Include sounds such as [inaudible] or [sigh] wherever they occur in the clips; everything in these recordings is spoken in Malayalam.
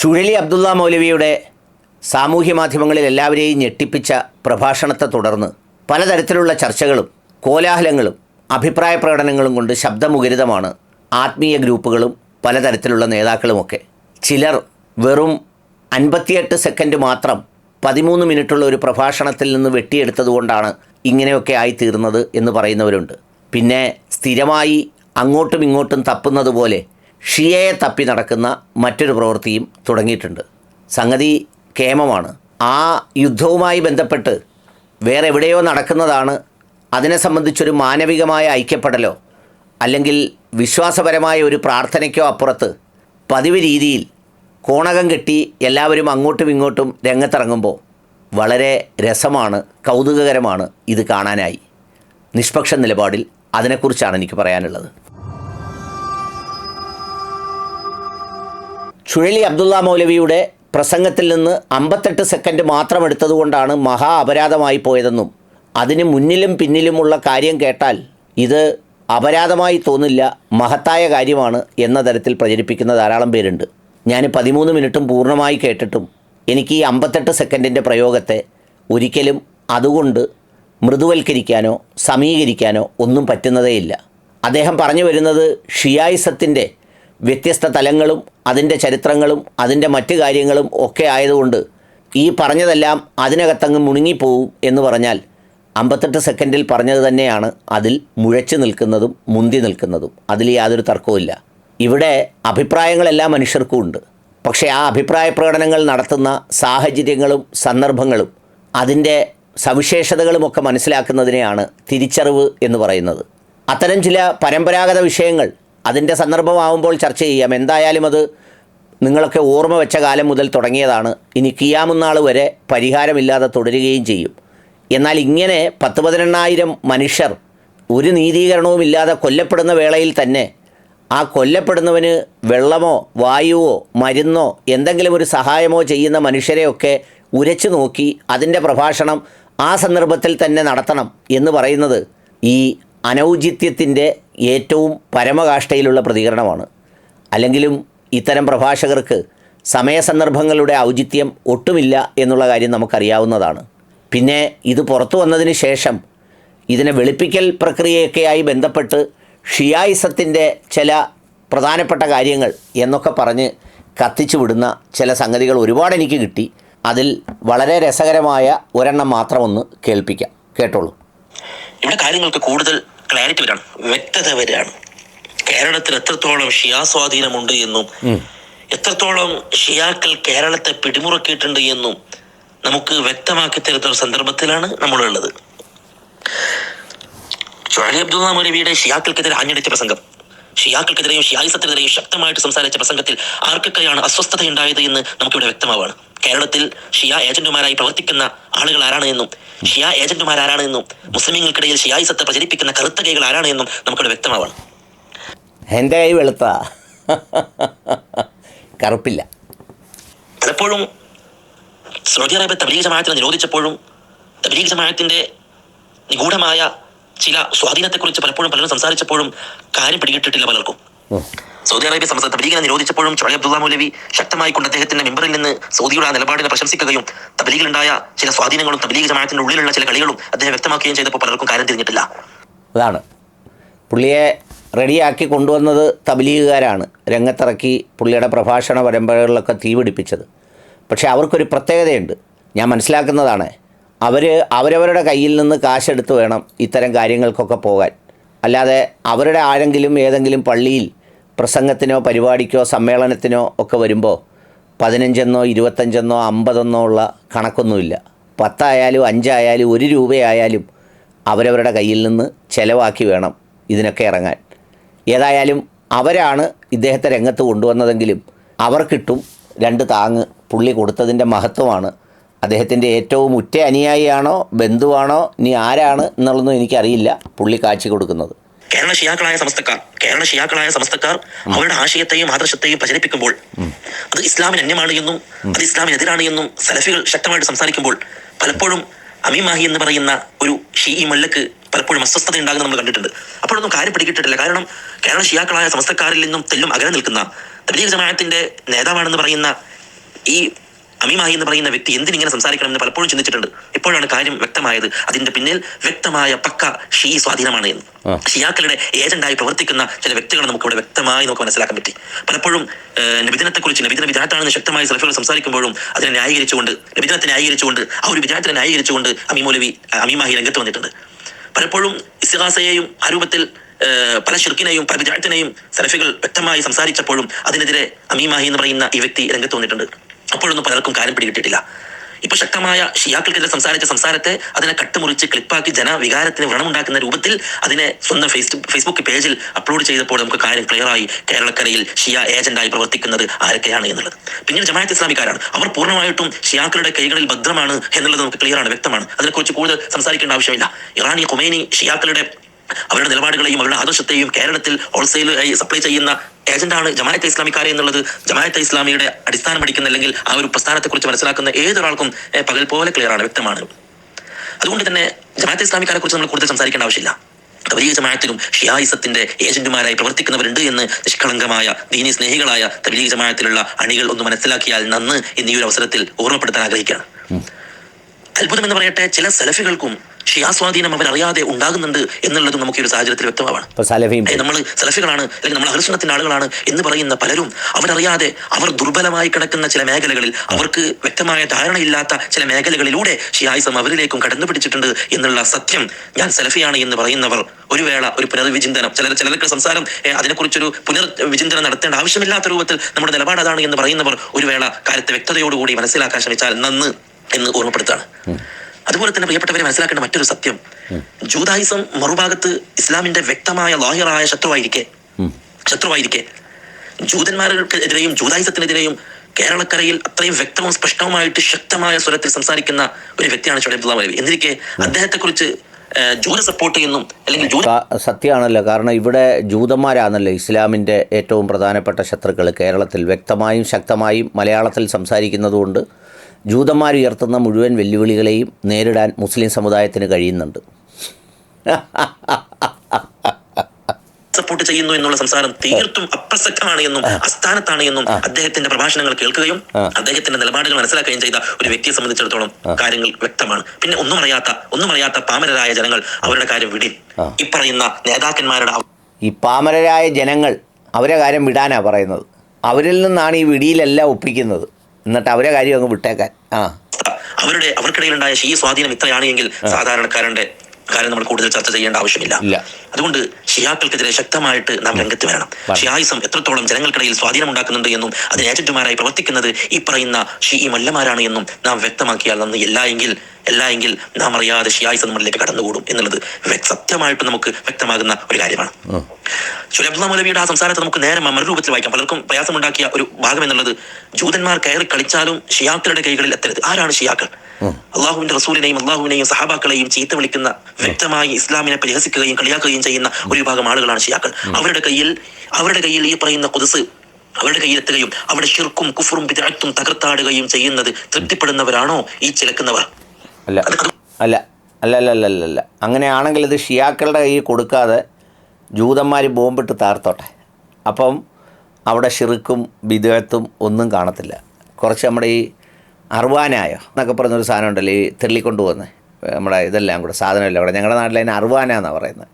ചുഴലി അബ്ദുള്ള മൗലവിയുടെ സാമൂഹ്യ മാധ്യമങ്ങളിൽ എല്ലാവരെയും ഞെട്ടിപ്പിച്ച പ്രഭാഷണത്തെ തുടർന്ന് പലതരത്തിലുള്ള ചർച്ചകളും കോലാഹലങ്ങളും അഭിപ്രായ പ്രകടനങ്ങളും കൊണ്ട് ശബ്ദമുഖരിതമാണ് ആത്മീയ ഗ്രൂപ്പുകളും പലതരത്തിലുള്ള നേതാക്കളുമൊക്കെ. ചിലർ വെറും അൻപത്തിയെട്ട് സെക്കൻഡ് മാത്രം പതിമൂന്ന് മിനിറ്റുള്ള ഒരു പ്രഭാഷണത്തിൽ നിന്ന് വെട്ടിയെടുത്തതുകൊണ്ടാണ് ഇങ്ങനെയൊക്കെ ആയിത്തീർന്നത് എന്ന് പറയുന്നവരുണ്ട്. പിന്നെ സ്ഥിരമായി അങ്ങോട്ടും ഇങ്ങോട്ടും തപ്പുന്നത് പോലെ ഷിയയെ തപ്പി നടക്കുന്ന മറ്റൊരു പ്രവൃത്തിയും തുടങ്ങിയിട്ടുണ്ട്. സംഗതി കേമമാണ്. ആ യുദ്ധവുമായി ബന്ധപ്പെട്ട് വേറെ എവിടെയോ നടക്കുന്നതാണ് അതിനെ സംബന്ധിച്ചൊരു മാനവികമായ ഐക്യപ്പെടലോ അല്ലെങ്കിൽ വിശ്വാസപരമായ ഒരു പ്രാർത്ഥനയ്ക്കോ അപ്പുറത്ത് പതിവ് രീതിയിൽ കോണകം കെട്ടി എല്ലാവരും അങ്ങോട്ടും ഇങ്ങോട്ടും രംഗത്തിറങ്ങുമ്പോൾ വളരെ രസമാണ് കൗതുകകരമാണ് ഇത് കാണാനായി. നിഷ്പക്ഷ നിലപാടിൽ അതിനെക്കുറിച്ചാണ് എനിക്ക് പറയാനുള്ളത്. ചുഴലി അബ്ദുള്ള മൗലവിയുടെ പ്രസംഗത്തിൽ നിന്ന് അമ്പത്തെട്ട് സെക്കൻഡ് മാത്രം എടുത്തതുകൊണ്ടാണ് മഹാ അപരാധമായി പോയതെന്നും അതിന് മുന്നിലും പിന്നിലുമുള്ള കാര്യം കേട്ടാൽ ഇത് അപരാധമായി തോന്നില്ല മഹത്തായ കാര്യമാണ് എന്ന തരത്തിൽ പ്രചരിപ്പിക്കുന്ന ധാരാളം പേരുണ്ട്. ഞാൻ പതിമൂന്ന് മിനിറ്റും പൂർണമായി കേട്ടിട്ടും എനിക്ക് ഈ അമ്പത്തെട്ട് സെക്കൻഡിന്റെ പ്രയോഗത്തെ ഒരിക്കലും അതുകൊണ്ട് മൃദുവൽക്കരിക്കാനോ സമീകരിക്കാനോ ഒന്നും പറ്റുന്നതേയില്ല. അദ്ദേഹം പറഞ്ഞു വരുന്നത് ഷിയായിസത്തിന്റെ വ്യത്യസ്ത തലങ്ങളും അതിന്റെ ചരിത്രങ്ങളും അതിന്റെ മറ്റു കാര്യങ്ങളും ഒക്കെ ആയതുകൊണ്ട് ഈ പറഞ്ഞതെല്ലാം അതിനകത്തങ്ങ് മുണുങ്ങിപ്പോവും എന്ന് പറഞ്ഞാൽ അമ്പത്തെട്ട് സെക്കൻഡിൽ പറഞ്ഞത് തന്നെയാണ് അതിൽ മുഴച്ചു നിൽക്കുന്നതും മുന്തി നിൽക്കുന്നതും. അതിൽ യാതൊരു തർക്കവുമില്ല. ഇവിടെ അഭിപ്രായങ്ങളെല്ലാ മനുഷ്യർക്കും ഉണ്ട്. പക്ഷേ ആ അഭിപ്രായ പ്രകടനങ്ങൾ നടത്തുന്ന സാഹചര്യങ്ങളും സന്ദർഭങ്ങളും അതിന്റെ സവിശേഷതകളുമൊക്കെ മനസ്സിലാക്കുന്നതിനെയാണ് തിരിച്ചറിവ് എന്ന് പറയുന്നത്. അത്തരം ചില പരമ്പരാഗത വിഷയങ്ങൾ അതിന്റെ സന്ദർഭമാവുമ്പോൾ ചർച്ച ചെയ്യാം. എന്തായാലും അത് നിങ്ങളൊക്കെ ഓർമ്മ വെച്ച കാലം മുതൽ തുടങ്ങിയതാണ്. ഇനി കിയാമുന്നാൾ വരെ പരിഹാരമില്ലാതെ തുടരുകയും ചെയ്യും. എന്നാൽ ഇങ്ങനെ പത്ത് പതിനെണ്ണായിരം മനുഷ്യർ ഒരു നീതീകരണവും ഇല്ലാതെ കൊല്ലപ്പെടുന്ന വേളയിൽ തന്നെ ആ കൊല്ലപ്പെടുന്നവന് വെള്ളമോ വായുവോ മരുന്നോ എന്തെങ്കിലും ഒരു സഹായമോ ചെയ്യുന്ന മനുഷ്യരെയൊക്കെ ഉരച്ചു നോക്കി അതിന്റെ പ്രഭാഷണം ആ സന്ദർഭത്തിൽ തന്നെ നടത്തണം എന്ന് പറയുന്നത് ഈ അനൗചിത്യത്തിന്റെ ഏറ്റവും പരമകാഷ്ഠയിലുള്ള പ്രതികരണമാണ്. അല്ലെങ്കിലും ഇത്തരം പ്രഭാഷകർക്ക് സമയസന്ദർഭങ്ങളുടെ ഔചിത്യം ഒട്ടുമില്ല എന്നുള്ള കാര്യം നമുക്കറിയാവുന്നതാണ്. പിന്നെ ഇത് പുറത്തു വന്നതിന് ശേഷം ഇതിനെ വെളുപ്പിക്കൽ പ്രക്രിയയൊക്കെയായി ബന്ധപ്പെട്ട് ഷിയായിസത്തിന്റെ ചില പ്രധാനപ്പെട്ട കാര്യങ്ങൾ എന്നൊക്കെ പറഞ്ഞ് കത്തിച്ചു വിടുന്ന ചില സംഗതികൾ ഒരുപാട് എനിക്ക് കിട്ടി. അതിൽ വളരെ രസകരമായ ഒരെണ്ണം മാത്രമൊന്ന് കേൾപ്പിക്കാം. കേട്ടോളൂ. ഇവിടെ കാര്യങ്ങൾക്ക് കൂടുതൽ ക്ലാരിറ്റി വരാണ്. വ്യക്തത വരാണ്. കേരളത്തിൽ എത്രത്തോളം ഷിയാ സ്വാധീനമുണ്ട് എന്നും എത്രത്തോളം ഷിയാക്കൾ കേരളത്തെ പിടിമുറുക്കിയിട്ടുണ്ട് എന്നും നമുക്ക് വ്യക്തമാക്കി തരുന്ന ഒരു സന്ദർഭത്തിലാണ് നമ്മളുള്ളത്. ഷുഹൈബ് അബ്ദുള്ള മൊലവിയുടെ ഷിയാക്കൾക്കെതിരെ ആഞ്ഞടിച്ച പ്രസംഗം. ഷിയാക്കൾക്കെതിരെയും ഷിയായിസത്തിനെതിരെയും ശക്തമായിട്ട് സംസാരിച്ച പ്രസംഗത്തിൽ ആർക്കൊക്കെയാണ് അസ്വസ്ഥത ഉണ്ടായത് എന്ന് നമുക്കിവിടെ വ്യക്തമാവാണ്. കേരളത്തിൽ ഷിയ ഏജന്റുമാരായി പ്രവർത്തിക്കുന്ന ആളുകൾ ആരാണ് എന്നും ഷിയ ഏജന്റുമാർ ആരാണ് എന്നും മുസ്ലിങ്ങൾക്കിടയിൽ ഷിയായി സത്ത പ്രചരിപ്പിക്കുന്ന കറുത്ത കൈകൾ ആരാണ് എന്നും നമുക്കിവിടെ വ്യക്തമാവണം. എന്റെ കൈ വെളുത്ത. കറുപ്പില്ല. പലപ്പോഴും സൗദി അറേബ്യ തബ്ലീഗ് ജമാഅത്തിനെ നിരോധിച്ചപ്പോഴും തബ്ലീഗ് ജമാഅത്തിന്റെ നിഗൂഢമായ ചില സ്വാധീനത്തെക്കുറിച്ച് പലപ്പോഴും പലരും സംസാരിച്ചപ്പോഴും കാര്യം പിടികിട്ടിട്ടില്ല പലർക്കും. സൗദി അറേബ്യ സംസ്ഥാന തബ്ലീഗിനെ നിരോധിച്ചപ്പോഴും ചോളി അബ്ദുള്ള മൗലവി ശക്തമായി കൊണ്ട് അദ്ദേഹത്തിന്റെ മെമ്പറിൽ നിന്ന് സൗദിയുടെ ആ നിലപാടിനെ പ്രശംസിക്കുകയും തബ്ലീഗിലുണ്ടായ ചില സ്വാധീനങ്ങളും തബ്ലീഗ് ജമാഅത്തിന്റെ ഉള്ളിലുള്ള ചില കളികളും അദ്ദേഹം വ്യക്തമാക്കുകയും ചെയ്തപ്പോൾ പലർക്കും കാര്യം തിരിഞ്ഞിട്ടില്ല. അതാണ്. പുള്ളിയെ റെഡിയാക്കി കൊണ്ടുവന്നത് തബ്ലീഗുകാരാണ്. രംഗത്തിറക്കി പുള്ളിയുടെ പ്രഭാഷണ പരമ്പരകളിലൊക്കെ തീപിടിപ്പിച്ചത്. പക്ഷേ അവർക്കൊരു പ്രത്യേകതയുണ്ട്. ഞാൻ മനസ്സിലാക്കുന്നതാണ്. അവർ അവരവരുടെ കയ്യിൽ നിന്ന് കാശെടുത്ത് വേണം ഇത്തരം കാര്യങ്ങൾക്കൊക്കെ പോകാൻ. അല്ലാതെ അവരുടെ ആരെങ്കിലും ഏതെങ്കിലും പള്ളിയിൽ പ്രസംഗത്തിനോ പരിപാടിക്കോ സമ്മേളനത്തിനോ ഒക്കെ വരുമ്പോൾ പതിനഞ്ചെന്നോ ഇരുപത്തഞ്ചെന്നോ അമ്പതെന്നോ ഉള്ള കണക്കൊന്നുമില്ല. പത്തായാലും അഞ്ചായാലും ഒരു രൂപയായാലും അവരവരുടെ കയ്യിൽ നിന്ന് ചിലവാക്കി വേണം ഇതിനൊക്കെ ഇറങ്ങാൻ. ഏതായാലും അവരാണ് ഇദ്ദേഹത്തെ രംഗത്ത് കൊണ്ടുവന്നതെങ്കിലും അവർക്കിട്ടും രണ്ട് താങ്ങ് പുള്ളി കൊടുത്തതിന്റെ മഹത്വമാണ്. അദ്ദേഹത്തിന്റെ ഏറ്റവും ഉറ്റ അനുയായിയാണോ ബന്ധുവാണോ ഇനി ആരാണ് എന്നുള്ളതൊന്നും എനിക്കറിയില്ല പുള്ളി കാഴ്ച കൊടുക്കുന്നത്. കേരള ഷിയാക്കളായ സമസ്തക്കാർ കേരള ഷിയാക്കളായ സമസ്തക്കാർ അവരുടെ ആശയത്തെയും ആദർശത്തെയും പ്രചരിപ്പിക്കുമ്പോൾ അത് ഇസ്ലാമിന് അന്യമാണ് എന്നും അത് ഇസ്ലാമിനെതിരാണ് എന്നും സലഫികൾ ശക്തമായിട്ട് സംസാരിക്കുമ്പോൾ പലപ്പോഴും അമീമാഹി എന്ന് പറയുന്ന ഒരു ഷീ മല്ലക്ക് പലപ്പോഴും അസ്വസ്ഥത ഉണ്ടാകുന്ന നമ്മൾ കണ്ടിട്ടുണ്ട്. അപ്പോഴൊന്നും കാര്യം പിടികിട്ടിട്ടില്ല. കാരണം കേരള ഷിയാക്കളായ സമസ്തക്കാരിൽ നിന്നും തെല്ലും അകലെ നിൽക്കുന്ന തബ്ലീഗ് ജമാഅത്തിന്റെ നേതാവാണെന്ന് പറയുന്ന ഈ അമിമാഹി എന്ന് പറയുന്ന വ്യക്തി എന്തിനിങ്ങനെ സംസാരിക്കണം എന്ന് പലപ്പോഴും ചിന്തിച്ചിട്ടുണ്ട്. ഇപ്പോഴാണ് കാര്യം വ്യക്തമായത്. അതിന്റെ പിന്നിൽ വ്യക്തമായ പക്ക ഷീ സ്വാധീനമാണ് എന്ന്. ഷിയാക്കളുടെ ഏജന്റായി പ്രവർത്തിക്കുന്ന ചില വ്യക്തികളെ നമുക്ക് ഇവിടെ വ്യക്തമായി നമുക്ക് മനസ്സിലാക്കാൻ പറ്റി. പലപ്പോഴും നബിദിനത്തെ കുറിച്ച് നബിദിന വിദാത്താണെന്ന് ശക്തമായി സെൽഫികൾ സംസാരിക്കുമ്പോഴും അതിനെ ന്യായീകരിച്ചുകൊണ്ട് നബിദിനത്തെ ന്യായീകരിച്ചുകൊണ്ട് ആ ഒരു വിദാത്തിനെ ന്യായീകരിച്ചുകൊണ്ട് അമീമൗലവി അമീമാഹി രംഗത്ത് വന്നിട്ടുണ്ട്. പലപ്പോഴും ഇസ്തിഹാസയെയും ആ രൂപത്തിൽ പല ഷിർക്കിനെയും പല വിചാരത്തിനെയും സലഫികൾ വ്യക്തമായി സംസാരിച്ചപ്പോഴും അതിനെതിരെ അമീമാഹി എന്ന് പറയുന്ന ഈ വ്യക്തി രംഗത്ത് വന്നിട്ടുണ്ട്. അപ്പോഴൊന്നും പലർക്കും കാര്യം പിടികിട്ടിട്ടില്ല ഇപ്പൊ ശക്തമായ ഷിയാക്കൾക്കെതിരെ സംസാരിച്ച സംസാരത്തെ അതിനെ കട്ടുമുറിച്ച് ക്ലിപ്പാക്കി ജനവികാരത്തിന് വ്രണമുണ്ടാക്കുന്ന രൂപത്തിൽ അതിനെ സ്വന്തം ഫേസ്ബുക്ക് ഫേസ്ബുക്ക് പേജിൽ അപ്ലോഡ് ചെയ്തപ്പോൾ നമുക്ക് കാര്യം ക്ലിയറായി കേരളക്കരയിൽ ഷിയ ഏജന്റായി പ്രവർത്തിക്കുന്നത് ആരൊക്കെയാണ് എന്നുള്ളത്. പിന്നീട് ജമാഅത്ത് ഇസ്ലാമിക്കാരാണ്. അവർ പൂർണമായിട്ടും ഷിയാക്കളുടെ കൈകളിൽ ഭദ്രമാണ് എന്നുള്ളത് നമുക്ക് ക്ലിയറാണ് വ്യക്തമാണ്. അതിനെക്കുറിച്ച് കൂടുതൽ സംസാരിക്കേണ്ട ആവശ്യമില്ല. ഇറാനി കൊമേനി ഷിയാക്കളുടെ അവരുടെ നിലപാടുകളെയും അവരുടെ ആദർശത്തെയും കേരളത്തിൽ ഹോൾസെയിൽ സപ്ലൈ ചെയ്യുന്ന ഏജന്റാണ് ജമാഅത്തെ ഇസ്ലാമിക്കാരെ എന്നുള്ളത്. ജമാഅത്തെ ഇസ്ലാമിയുടെ അടിസ്ഥാനം പഠിക്കുന്ന അല്ലെങ്കിൽ ആ ഒരു പ്രസ്ഥാനത്തെക്കുറിച്ച് മനസ്സിലാക്കുന്ന ഏതൊരാൾക്കും പകൽ പോലെ ക്ലിയർ ആണ് വ്യക്തമാണ്. അതുകൊണ്ട് തന്നെ ജമാഅത്തെ ഇസ്ലാമിക്കാരെ കുറിച്ച് നമ്മൾ കൂടുതൽ സംസാരിക്കേണ്ട ആവശ്യമില്ല. തബലീഗ് ജമാഅത്തിലും ഷിയായിസത്തിന്റെ ഏജന്റുമാരായി പ്രവർത്തിക്കുന്നവരുണ്ട് എന്ന് നിഷ്കളങ്കമായ ദീനി സ്നേഹികളായ തബലീഗ് ജമാഅത്തിലുള്ള അണികൾ ഒന്ന് മനസ്സിലാക്കിയാൽ നന്ന് എന്നീ ഒരു അവസരത്തിൽ ഓർമ്മപ്പെടുത്താൻ ആഗ്രഹിക്കുകയാണ്. അത്ഭുതം എന്ന് പറയട്ടെ ചില സെലഫികൾക്കും ഷിയാസ്വാധീനം അവരറിയാതെ ഉണ്ടാകുന്നുണ്ട് എന്നുള്ളതും നമുക്ക് ഈ ഒരു സാഹചര്യത്തിൽ വ്യക്തമാവാണ് ഇപ്പോൾ നമ്മൾ സലഫികളാണ് അല്ലെങ്കിൽ നമ്മൾ അഹർഷണത്തിന്റെ ആളുകളാണ് എന്ന് പറയുന്ന പലരും അവരറിയാതെ അവർ ദുർബലമായി കിടക്കുന്ന ചില മേഖലകളിൽ അവർക്ക് വ്യക്തമായ ധാരണയില്ലാത്ത ചില മേഖലകളിലൂടെ ഷിയായിസം അവരിലേക്കും കടന്നു പിടിച്ചിട്ടുണ്ട് എന്നുള്ള സത്യം ഞാൻ സലഫിയാണ് എന്ന് പറയുന്നവർ ഒരു വേള ഒരു പുനർവിചിന്തനം ചില ചിലർക്ക് സംസാരം അതിനെക്കുറിച്ചൊരു പുനർവിചിന്തനം നടത്തേണ്ട ആവശ്യമില്ലാത്ത രൂപത്തിൽ നമ്മുടെ നിലപാട് അതാണ് എന്ന് പറയുന്നവർ ഒരു വേള കാര്യത്തെ വ്യക്തതയോടുകൂടി മനസ്സിലാക്കാൻ ശ്രമിച്ചാൽ നന്ന് എന്ന് ഓർമ്മപ്പെടുത്താണ് അതുപോലെ തന്നെ പ്രിയപ്പെട്ടവരെ മനസ്സിലാക്കേണ്ട മറ്റൊരു സത്യം. ജൂതായിസം മറുഭാഗത്ത് ഇസ്ലാമിന്റെ വ്യക്തമായ ലോഹിയറായ ശത്രുവായിരിക്കെ. ശത്രുവായിരിക്കെ. ജൂതന്മാർക്കെതിരെയും ജൂതായുസത്തിനെതിരെയും കേരളക്കരയിൽ അത്രയും വ്യക്തവും സ്പഷ്ടവുമായിട്ട് ശക്തമായ സ്വരത്തിൽ സംസാരിക്കുന്ന ഒരു വ്യക്തിയാണ് ഷുഹൈബ് മൗലവി. എന്നിരിക്കെ അദ്ദേഹത്തെക്കുറിച്ച് കുറിച്ച് ജൂത സപ്പോർട്ട് ചെയ്യുന്നു അല്ലെങ്കിൽ സത്യമാണല്ലോ കാരണം ഇവിടെ ജൂതന്മാരാണല്ലോ ഇസ്ലാമിന്റെ ഏറ്റവും പ്രധാനപ്പെട്ട ശത്രുക്കൾ കേരളത്തിൽ വ്യക്തമായും ശക്തമായും മലയാളത്തിൽ സംസാരിക്കുന്നതുകൊണ്ട് ജൂതന്മാർ ഉയർത്തുന്ന മുഴുവൻ വെല്ലുവിളികളെയും നേരിടാൻ മുസ്ലിം സമുദായത്തിന് കഴിയുന്നുണ്ട്. സപ്പോർട്ട് ചെയ്യുന്നു എന്നുള്ള സംസാരം തീർത്തും അപ്രസക്തമാണ് എന്നും അസ്ഥാനത്താണ് എന്നും അദ്ദേഹത്തിന്റെ പ്രഭാഷണങ്ങൾ കേൾക്കുകയും അദ്ദേഹത്തിന്റെ നിലപാടുകൾ മനസ്സിലാക്കുകയും ചെയ്ത ഒരു വ്യക്തിയെ സംബന്ധിച്ചിടത്തോളം കാര്യങ്ങൾ വ്യക്തമാണ്. പിന്നെ ഒന്നും അറിയാത്ത ഒന്നും അറിയാത്ത പാമരരായ ജനങ്ങൾ അവരുടെ കാര്യം വിടി. ഈ പറയുന്ന നേതാക്കന്മാരുടെ ഈ പാമരരായ ജനങ്ങൾ അവരെ കാര്യം വിടാനാണ് പറയുന്നത്. അവരിൽ നിന്നാണ് ഈ വിടിയിലെല്ലാം ഒപ്പിക്കുന്നത്. എന്നിട്ട് അവരെ കാര്യം അങ്ങ് വിട്ടേക്കാൻ. ആ. അവരുടെ അവർക്കിടയിലുണ്ടായ ഷീ സ്വാധീനം ഇത്രയാണ് എങ്കിൽ സാധാരണക്കാരന്റെ കാര്യം നമ്മൾ കൂടുതൽ ചർച്ച ചെയ്യേണ്ട ആവശ്യമില്ല. അതുകൊണ്ട് ഷിയാക്കൾക്കെതിരെ ശക്തമായിട്ട് നാം രംഗത്ത് വരണം. ഷിയായിസം എത്രത്തോളം ജനങ്ങൾക്കിടയിൽ സ്വാധീനം ഉണ്ടാക്കുന്നുണ്ട് എന്നും അതിന് ഏജന്റുമാരായി പ്രവർത്തിക്കുന്നത് ഈ പറയുന്ന ഷീ മല്ലമാരാണ് എന്നും നാം വ്യക്തമാക്കിയാൽ നന്ന് എങ്കിൽ എല്ലാ എങ്കിൽ നാം അറിയാതെ ഷിയായിസം നമ്മളിലേക്ക് കടന്നുകൂടും എന്നുള്ളത് സത്യമായിട്ട് നമുക്ക് വ്യക്തമാകുന്ന ഒരു കാര്യമാണ്. ശുലബ്ദ മൗലവിയുടെ ആ സംസാരത്തെ നമുക്ക് നേരെ മറുരൂപത്തിൽ വായിക്കാം. പലർക്കും പ്രയാസമുണ്ടാക്കിയ ഒരു ഭാഗം എന്നുള്ളത് ജൂതന്മാർ കയറി കളിച്ചാലും ഷിയാക്കളുടെ കൈകളിൽ എത്തരുത്. ആരാണ് ഷിയാക്കൾ അള്ളാഹുവിന്റെ റസൂലിനെയും അള്ളാഹുവിനെയും സഹാബാക്കളെയും ചീത്ത വിളിക്കുന്ന വ്യക്തമായി ഇസ്ലാമിനെ പരിഹസിക്കുകയും കളിയാക്കുകയും ചെയ്യുന്ന ഒരു വിഭാഗം ആളുകളാണ് ഷിയാക്കൾ അവരുടെ കയ്യിൽ അവരുടെ കയ്യിൽ ഈ പറയുന്ന കുതിസ് അവരുടെ കയ്യിലെത്തുകയും അവിടെ ഷിർക്കും കുഫറും പിതാഴ്ത്തും തകർത്താടുകയും ചെയ്യുന്നത് തൃപ്തിപ്പെടുന്നവരാണോ? ഈ ചിലക്കുന്നവർ. അല്ല അല്ല അല്ല അല്ല അല്ല അല്ല അല്ല. അങ്ങനെയാണെങ്കിൽ ഇത് ഷിയാക്കളുടെ കയ്യിൽ കൊടുക്കാതെ ജൂതന്മാർ ബോംബിട്ട് താർത്തോട്ടെ അപ്പം അവിടെ ഷിറുക്കും ബിദഴത്തും ഒന്നും കാണത്തില്ല. കുറച്ച് നമ്മുടെ ഈ അർവാനായോ എന്നൊക്കെ പറഞ്ഞൊരു സാധനം ഉണ്ടല്ലോ ഈ തെള്ളിക്കൊണ്ട് വന്ന് നമ്മുടെ ഇതെല്ലാം കൂടെ സാധനമല്ല അവിടെ ഞങ്ങളുടെ നാട്ടിൽ അതിന് പറയുന്നത്.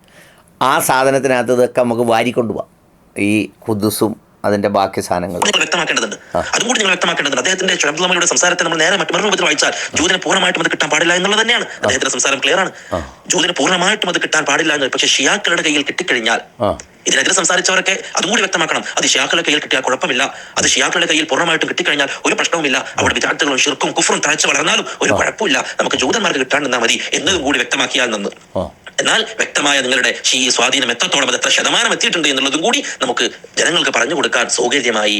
ആ സാധനത്തിനകത്ത് ഇതൊക്കെ നമുക്ക് വാരിക്കൊണ്ട് പോവാം ഈ കുദ്ദുസും അതിന്റെ ബാക്കി സാധനങ്ങൾ. നിങ്ങൾ വ്യക്തമാക്കേണ്ടതുണ്ട്. അതുകൂടി നിങ്ങൾ വ്യക്തമാക്കേണ്ടതുണ്ട്. അദ്ദേഹത്തിന്റെ ഷുഹബ്ദുള്ളമയുടെ സംസാരത്തെ നമ്മൾ നേരെ മറ്റു മറുരൂപത്തിൽ വായിച്ചാൽ ജൂതിന് പൂർണമായിട്ടും അത് കിട്ടാൻ പാടില്ല എന്നുള്ളത് തന്നെയാണ്. അദ്ദേഹത്തിന്റെ സംസാരം ക്ലിയർ ആണ്. ജ്യോതിന് പൂർണമായിട്ടും അത് കിട്ടാൻ പാടില്ല എന്ന് പക്ഷേ ഷിയാക്കളുടെ കയ്യിൽ കിട്ടിക്കഴിഞ്ഞാൽ. ഇതിനെതിരെ സംസാരിച്ചവരൊക്കെ അതും കൂടി വ്യക്തമാക്കണം. അത് ഷിയാക്കളുടെ കയ്യിൽ കിട്ടിയാൽ കുഴപ്പമില്ല. അത് ഷിയാക്കളുടെ കയ്യിൽ പൂർണമായിട്ടും കിട്ടിക്കഴിഞ്ഞാൽ ഒരു പ്രശ്നവുമില്ല. അവിടെ വിദ്യാർത്ഥികളും ഷിർക്കും കുഫറും തഴച്ചു വളർന്നാലും ഒരു കുഴപ്പമില്ല. നമുക്ക് ജൂതന്മാർക്ക് കിട്ടാണ്ടെന്നാൽ മതി എന്നതും കൂടി വ്യക്തമാക്കിയാൽ നന്ന്. എന്നാൽ വ്യക്തമായ നിങ്ങളുടെ ഈ സ്വാധീനം എത്രത്തോളം അത് എത്ര ശതമാനം എത്തിയിട്ടുണ്ട് എന്നുള്ളതും കൂടി നമുക്ക് ജനങ്ങൾക്ക് പറഞ്ഞു കൊടുക്കാൻ സൗകര്യമായി.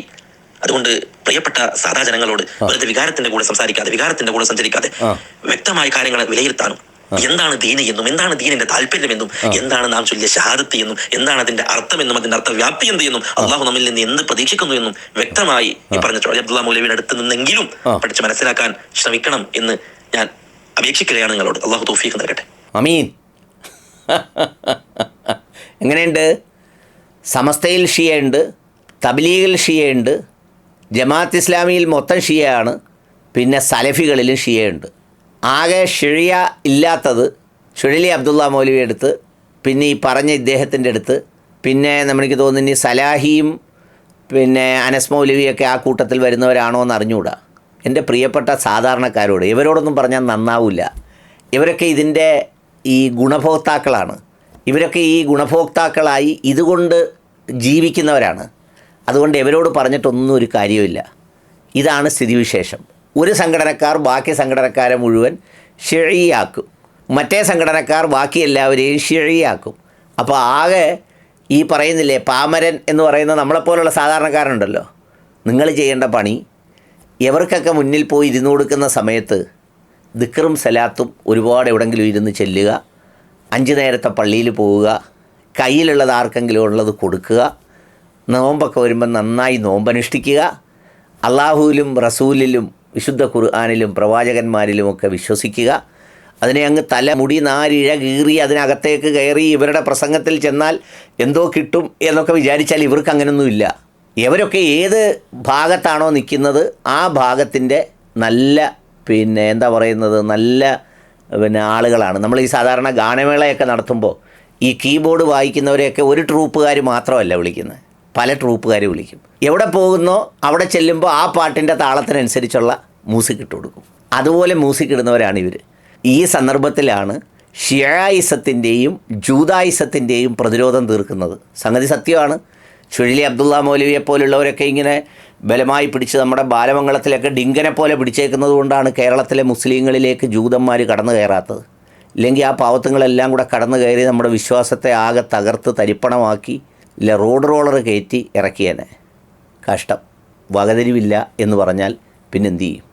അതുകൊണ്ട് പ്രിയപ്പെട്ട സാധാ ജനങ്ങളോട് വെറുതെ വികാരത്തിന്റെ കൂടെ സംസാരിക്കാതെ വികാരത്തിന്റെ കൂടെ സഞ്ചരിക്കാതെ. വ്യക്തമായ കാര്യങ്ങൾ വിലയിരുത്താനും എന്താണ് ദീന എന്നും എന്താണ് ദീനിന്റെ താല്പര്യം എന്നും എന്താണ് നാം ചൊല്ലിയ ഷഹാദത്ത് എന്നും എന്താണ് അതിന്റെ അർത്ഥം എന്നും അതിന്റെ അർത്ഥ വ്യാപ്തി എന്ത് എന്നും അള്ളാഹു നമ്മിൽ നിന്ന് എന്ത് പ്രതീക്ഷിക്കുന്നു എന്നും വ്യക്തമായി ഈ പറഞ്ഞ ചോദ്യ അബ്ദുള്ള മൗലവിയുടെ അടുത്ത് നിന്നെങ്കിലും. പഠിച്ച് മനസ്സിലാക്കാൻ ശ്രമിക്കണം എന്ന് ഞാൻ അപേക്ഷിക്കുകയാണ് നിങ്ങളോട്. അള്ളാഹു തോഫീഖ് നൽകട്ടെ. അമീൻ. [laughs] എങ്ങനെയുണ്ട്? സമസ്തയിൽ ഷിയുണ്ട് തബ്ലീഗിൽ ഷിയുണ്ട് ജമാഅത്ത് ഇസ്ലാമിയിൽ മൊത്തം ഷിയയാണ് പിന്നെ സലഫികളിലും ഷിയയുണ്ട്. ആകെ ഷിഴിയ ഇല്ലാത്തത് ഷുഴലി അബ്ദുള്ള മൗലവി അടുത്ത് പിന്നെ ഈ പറഞ്ഞ ഇദ്ദേഹത്തിന്റെ അടുത്ത് പിന്നെ നമുക്ക് തോന്നുന്നു സലാഹിയും പിന്നെ അനസ് മൗലവിയൊക്കെ ആ കൂട്ടത്തിൽ വരുന്നവരാണോ എന്ന് അറിഞ്ഞുകൂടാ. എന്റെ പ്രിയപ്പെട്ട സാധാരണക്കാരോട് ഇവരോടൊന്നും പറഞ്ഞാൽ നന്നാവില്ല ഇവരൊക്കെ ഇതിന്റെ ഈ ഗുണഭോക്താക്കളാണ്. ഇവരൊക്കെ ഈ ഗുണഭോക്താക്കളായി ഇതുകൊണ്ട് ജീവിക്കുന്നവരാണ്. അതുകൊണ്ട് ഇവരോട് പറഞ്ഞിട്ടൊന്നും ഒരു കാര്യമില്ല ഇതാണ് സ്ഥിതിവിശേഷം. ഒരു സംഘടനക്കാർ ബാക്കി സംഘടനക്കാരെ മുഴുവൻ ഷിഴിയാക്കും മറ്റേ സംഘടനക്കാർ ബാക്കി എല്ലാവരെയും ഷിഴിയാക്കും അപ്പോൾ ആകെ ഈ പറയുന്നില്ലേ പാമരൻ എന്ന് പറയുന്ന നമ്മളെപ്പോലുള്ള സാധാരണക്കാരുണ്ടല്ലോ നിങ്ങൾ ചെയ്യേണ്ട പണി എവർക്കൊക്കെ മുന്നിൽ പോയി ഇരുന്ന് കൊടുക്കുന്ന സമയത്ത് ദിക്കറും സലാത്തും ഒരുപാട് എവിടെങ്കിലും ഇരുന്ന് ചെല്ലുക അഞ്ച് നേരത്തെ പള്ളിയിൽ പോവുക കയ്യിലുള്ളത് ആർക്കെങ്കിലും ഉള്ളത് കൊടുക്കുക നോമ്പൊക്കെ വരുമ്പോൾ നന്നായി നോമ്പനുഷ്ഠിക്കുക അള്ളാഹുവിലും റസൂലിലും വിശുദ്ധ ഖുർആാനിലും പ്രവാചകന്മാരിലുമൊക്കെ വിശ്വസിക്കുക. അതിനെ അങ്ങ് തല തലമുടി നാരിഴ കീറി അതിനകത്തേക്ക് കയറി ഇവരുടെ പ്രസംഗത്തിൽ ചെന്നാൽ എന്തോ കിട്ടും എന്നൊക്കെ വിചാരിച്ചാൽ ഇവർക്ക് അങ്ങനെയൊന്നുമില്ല ഇവരൊക്കെ ഏത് ഭാഗത്താണോ നിൽക്കുന്നത് ആ ഭാഗത്തിന്റെ നല്ല പിന്നെ എന്താ പറയുന്നത് നല്ല പിന്നെ ആളുകളാണ്. നമ്മൾ ഈ സാധാരണ ഗാനമേളയൊക്കെ നടത്തുമ്പോൾ ഈ കീബോർഡ് വായിക്കുന്നവരെയൊക്കെ ഒരു ട്രൂപ്പുകാർ മാത്രമല്ല വിളിക്കുന്നത്. പല ട്രൂപ്പുകാർ വിളിക്കും. എവിടെ പോകുന്നോ അവിടെ ചെല്ലുമ്പോൾ ആ പാട്ടിന്റെ താളത്തിനനുസരിച്ചുള്ള മ്യൂസിക് ഇട്ട് കൊടുക്കും. അതുപോലെ മ്യൂസിക് ഇടുന്നവരാണ് ഇവർ ഈ സന്ദർഭത്തിലാണ് ഷിയായിസത്തിന്റെയും ജൂതായിസത്തിന്റെയും പ്രതിരോധം തീർക്കുന്നത്. സംഗതി സത്യമാണ്. ചുഴലി അബ്ദുള്ള മൗലവിയെ പോലുള്ളവരൊക്കെ ഇങ്ങനെ ബലമായി പിടിച്ച് നമ്മുടെ ബാലമംഗളത്തിലൊക്കെ ഡിങ്കനെ പോലെ പിടിച്ചേക്കുന്നത് കൊണ്ടാണ് കേരളത്തിലെ മുസ്ലിങ്ങളിലേക്ക് ജൂതന്മാർ കടന്നു കയറാത്തത്. ഇല്ലെങ്കിൽ ആ പാവത്തുങ്ങളെല്ലാം കൂടെ കടന്നു കയറി നമ്മുടെ വിശ്വാസത്തെ ആകെ തകർത്ത് തരിപ്പണമാക്കി ഇല്ല റോഡ് റോളർ കയറ്റി ഇറക്കിയേനെ. കഷ്ടം. വകതിരിവില്ല എന്ന് പറഞ്ഞാൽ പിന്നെന്ത് ചെയ്യും?